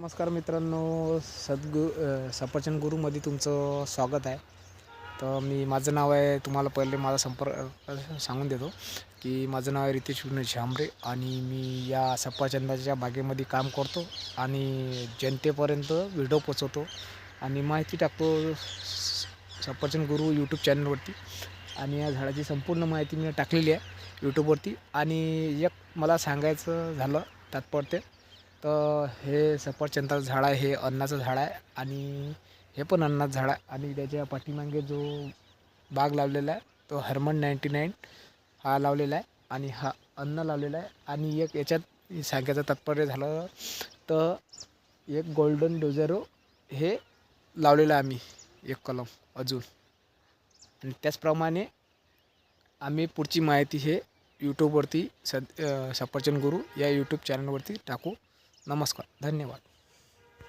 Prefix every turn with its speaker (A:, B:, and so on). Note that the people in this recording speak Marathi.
A: नमस्कार मित्रांनो सद्गु सफरचंद गुरुमध्ये तुमचं स्वागत आहे. तर मी माझं नाव आहे तुम्हाला पहिले माझा संपर्क सांगून देतो की माझं नाव आहे रितेश विनोद झांबरे आणि मी या सफरचंदाच्या बागेमध्ये काम करतो आणि जनतेपर्यंत व्हिडिओ पोचवतो आणि माहिती टाकतो स- सफरचंद गुरु यूट्यूब चॅनलवरती आणि या झाडाची संपूर्ण माहिती मी टाकलेली आहे यूट्यूबवरती आणि एक मला सांगायचं झालं तात्पर्य तर हे सफरचंदाचं झाड आहे हे अन्नाचं झाड आहे आणि हे पण अन्नाचं झाड आहे. आणि त्याच्या पाठीमागे जो बाग लावलेला आहे तो हर्मन नाईंटी नाईन हा लावलेला आहे आणि हा अन्न लावलेला आहे. आणि एक याच्यात सांगायचं तात्पर्य झालं तर एक गोल्डन डोझेरो हे लावलेलं आहे आम्ही एक कलम अजून. आणि त्याचप्रमाणे आम्ही पुढची माहिती हे यूट्यूबवरती सद सफरचंद गुरु या यूट्यूब चॅनलवरती टाकू. नमस्कार धन्यवाद.